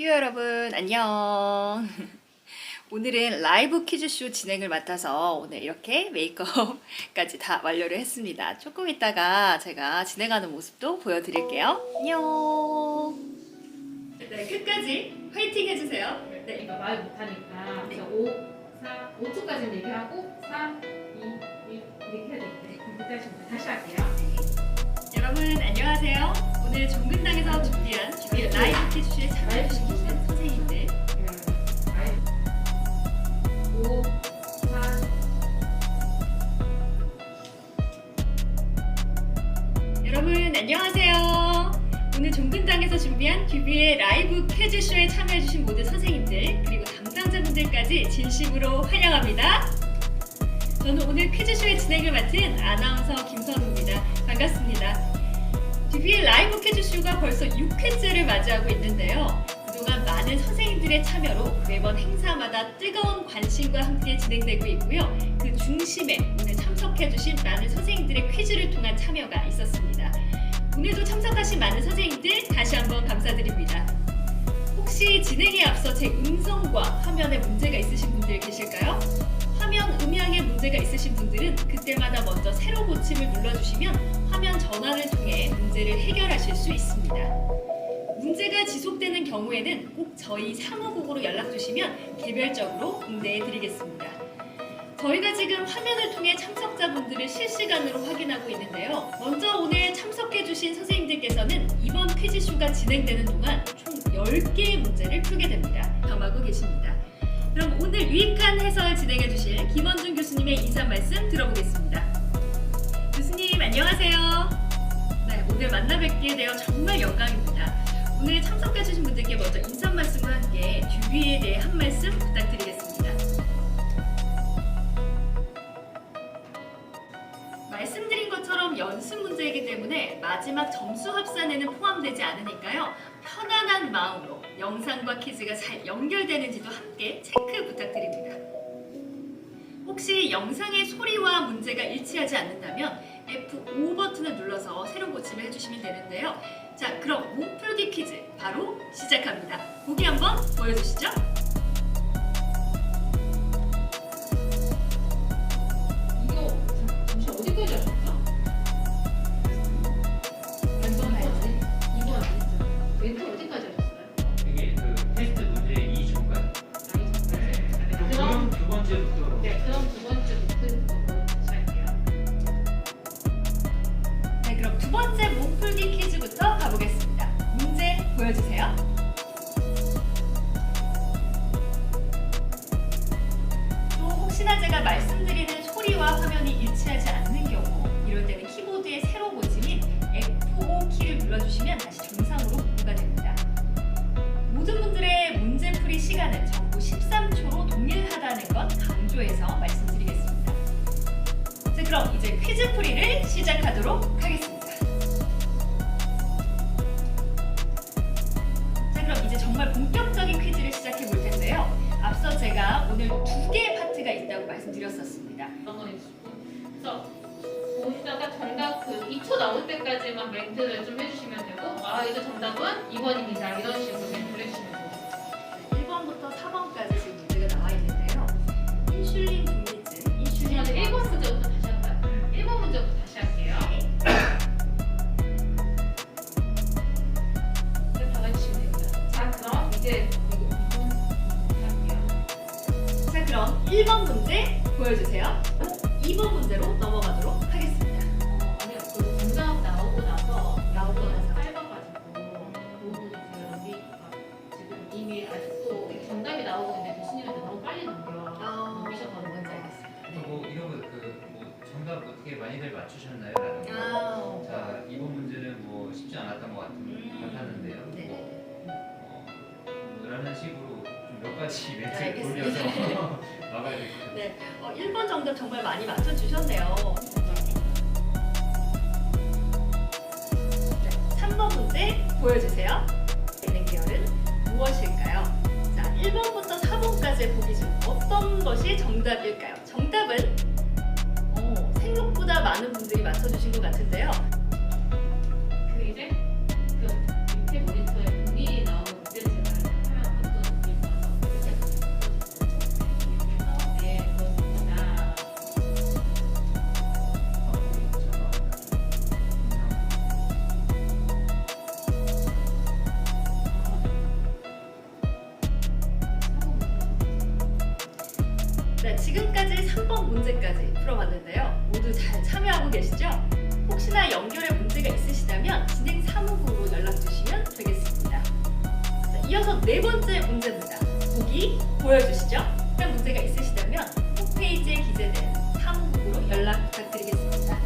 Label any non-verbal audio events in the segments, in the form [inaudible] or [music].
뷰어 여러분 안녕. [laughs] 오늘은 라이브 퀴즈쇼 진행을 맡아서 오늘 이렇게 메이크업까지 다 완료를 했습니다. 조금 있다가 제가 진행하는 모습도 보여드릴게요. 안녕. 네, 끝까지 화이팅 해주세요. 네, 이거 말 못하니까 그래서 5, 4, 5초까지는 얘기하고 3, 2, 1 이렇게 해야 되는데 [laughs] 다시 할게요. 여러분 안녕하세요. 오늘 종근당에서 준비한 라이브 퀴즈쇼에 참여해 주신 모든 선생님들 5, 4, 여러분 안녕하세요. 오늘 종근당에서 준비한 뷰비의 라이브 퀴즈쇼에 참여해주신 모든 선생님들 그리고 담당자분들까지 진심으로 환영합니다. 저는 오늘 퀴즈쇼의 진행을 맡은 아나운서 김선우입니다. 반갑습니다. 뷰비의 라이브 퀴즈쇼가 벌써 6회째를 맞이하고 있는데요. 그동안 많은 선생님들의 참여로 매번 행사마다 뜨거운 관심과 함께 진행되고 있고요. 그 중심에 오늘 참석해주신 많은 선생님들의 퀴즈를 통한 참여가 있었습니다. 오늘도 참석하신 많은 선생님들 다시 한번 감사드립니다. 혹시 진행에 앞서 제 음성과 화면에 문제가 있으신 분들 계실까요? 화면 음향에 문제가 있으신 분들은 그때마다 먼저 새로 고침을 눌러주시면 화면 전환을 통해 문제를 해결하실 수 있습니다. 문제가 지속되는 경우에는 꼭 저희 사무국으로 연락 주시면 개별적으로 응대해 드리겠습니다. 저희가 지금 화면을 통해 참석자분들을 실시간으로 확인하고 있는데요. 먼저 오늘 참석해주신 선생님들께서는 이번 퀴즈쇼가 진행되는 동안 총 10개의 문제를 풀게 됩니다. 겸하고 계십니다. 그럼 오늘 유익한 해설 진행해 주실 김원준 교수님의 인사 말씀 들어보겠습니다. 교수님 안녕하세요. 네, 오늘 만나 뵙게 되어 정말 영광입니다. 오늘 참석해 주신 분들께 먼저 인사 말씀과 함께 듀비에 대해 한 말씀 부탁드리겠습니다. 말씀드린 것처럼 연습 문제이기 때문에 마지막 점수 합산에는 포함되지 않으니까요. 편안한 마음으로 영상과 퀴즈가 잘 연결되는지도 함께 체크 부탁드립니다. 혹시 영상의 소리와 문제가 일치하지 않는다면 F5 버튼을 눌러서 새로 고침을 해주시면 되는데요. 자, 그럼 몸풀기 퀴즈 바로 시작합니다. 보기 한번 보여주시죠. 그럼 두 번째부터 네, 그럼 두 번째 목표부터 다시 할게요. 네, 그럼 두 번째 몸풀기 퀴즈부터 가보겠습니다. 문제 보여주세요. 또 혹시나 제가 말씀드리는 소리와 화면이 일치하지 않는 경우 이럴 때는 키보드의 세로 고침인 F5 키를 눌러주시면 다시 정상으로 복구가 됩니다. 모든 분들의 문제풀이 시간은 전부 13 그럼 이제 퀴즈풀이를 시작하도록 하겠습니다. 자, 그럼 이제 정말 본격적인 퀴즈를 시작해 볼 텐데요. 앞서 제가 오늘 두 개의 파트가 있다고 말씀드렸었습니다. 그래서 보시다가 정답 그 2초 나올 때까지만 멘트를 좀 해주시면 되고 아 이제 정답은 2번입니다 이런 식으로 멘트를 해주시면 돼요 2번 할게요 자, 그럼 1번 문제 보여주세요. 2번 문제로 넘어가도록 하겠습니다. 어, 아니 그 정답 나오고 나서 나오고 나서. 짧아가지고 부분이 지금 여기 지금 이미 아직도 정답이 나오고 있는데 교수님한테 너무 빨리 넘겨 아, 넘기셔서 뭔지 뭔지 알겠습니다. 뭐 이런 거그뭐 정답 어떻게 많이들 맞추셨나요? 라는 거. 아, 자 이번 문제는 뭐 쉽지 않았던 것 같은 음. 같았는데 좀몇 가지 멘트를. 돌려서 나가야 될 것 같아요. 네. 어, 1번 정답 정말 많이 맞춰주셨네요. 네, 3번 문제 보여주세요. 있는 계열은 무엇일까요? 자, 1번부터 4번까지의 보기 중 어떤 것이 정답일까요? 정답은 어, 생각보다 많은 분들이 맞춰주신 것 같은데요. 참여하고 계시죠? 혹시나 연결에 문제가 있으시다면 진행 사무부로 연락 주시면 되겠습니다. 자, 이어서 네 번째 문제입니다. 보기 보여주시죠. 문제가 있으시다면 홈페이지에 기재된 사무부로 연락 부탁드리겠습니다.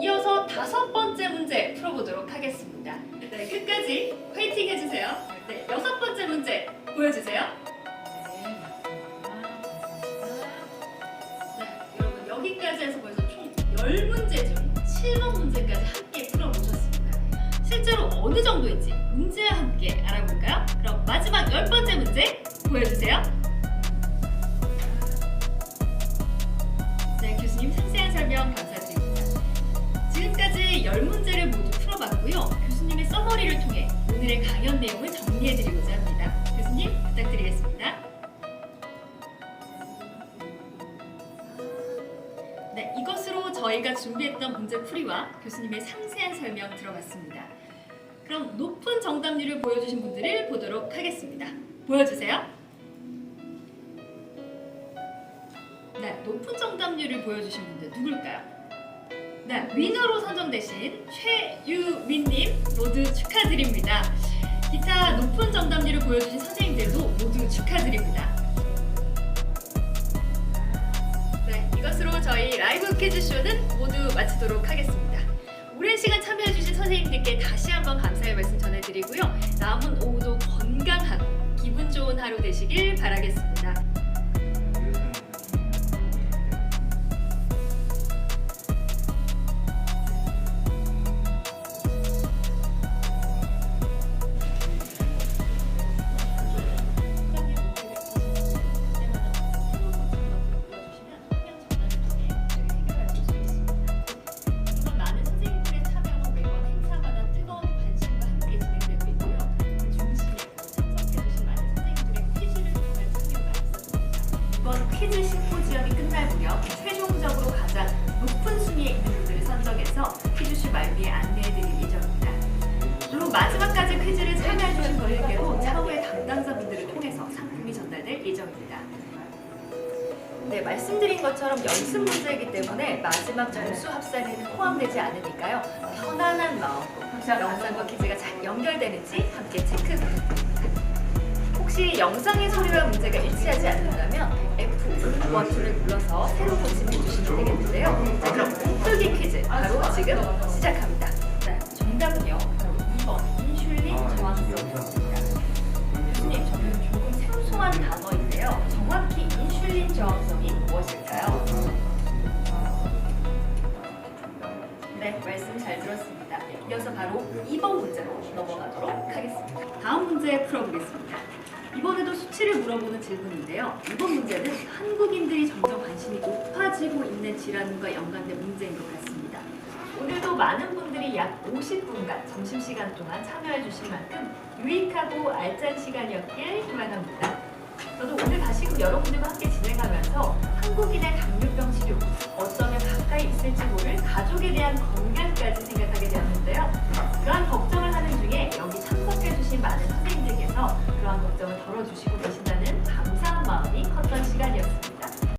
이어서 다섯 번째 문제 풀어보도록 하겠습니다. 네, 끝까지 화이팅 해주세요. 네, 여섯 번째 문제 보여주세요. 실제로 어느 정도인지 문제와 함께 알아볼까요? 그럼 마지막 열 번째 문제 보여주세요. 네, 교수님 상세한 설명 감사드립니다. 지금까지 10문제를 모두 풀어봤고요. 교수님의 써머리를 통해 오늘의 강연 내용을 정리해드리고자 합니다. 저희가 준비했던 문제 풀이와 교수님의 상세한 설명 들어봤습니다. 그럼 높은 정답률을 보여주신 분들을 보도록 하겠습니다. 보여주세요. 네, 높은 정답률을 보여주신 분들 누굴까요? 네, 위너로 선정되신 최유민님 모두 축하드립니다. 기타 높은 정답률을 보여주신 선생님들도 모두 축하드립니다. 저희 라이브 퀴즈쇼는 모두 마치도록 하겠습니다. 오랜 시간 참여해주신 선생님들께 다시 한번 감사의 말씀 전해드리고요. 남은 오후도 건강하고 기분 좋은 하루 되시길 바라겠습니다. 물론 마지막까지 퀴즈를 참여해주신 분들께도 차후의 담당자분들을 통해서 상품이 전달될 예정입니다. 네, 말씀드린 것처럼 연습 문제이기 때문에 마지막 점수 합산에는 포함되지 않으니까요. 편안한 마음으로 영상과 퀴즈가 잘 연결되는지 함께 체크. 혹시 영상의 소리와 문제가 일치하지 않는다면 F 버튼을 눌러서 새로 고침해 주시면 되겠는데요. 자, 그럼 꿈풀기 퀴즈 바로 지금 시작합니다. 교수님, 저는 조금 생소한 단어인데요. 정확히 인슐린 저항성이 무엇일까요? 네, 말씀 잘 들었습니다. 이어서 바로 2번 문제로 넘어가도록 하겠습니다. 다음 문제 풀어보겠습니다. 이번에도 수치를 물어보는 질문인데요. 이번 문제는 한국인들이 점점 관심이 높아지고 있는 질환과 연관된 문제인 것 같습니다. 오늘도 많은 분들이 약 50분간 점심시간 동안 참여해 주신 만큼 유익하고 알찬 시간이었길 희망합니다. 저도 오늘 다시금 여러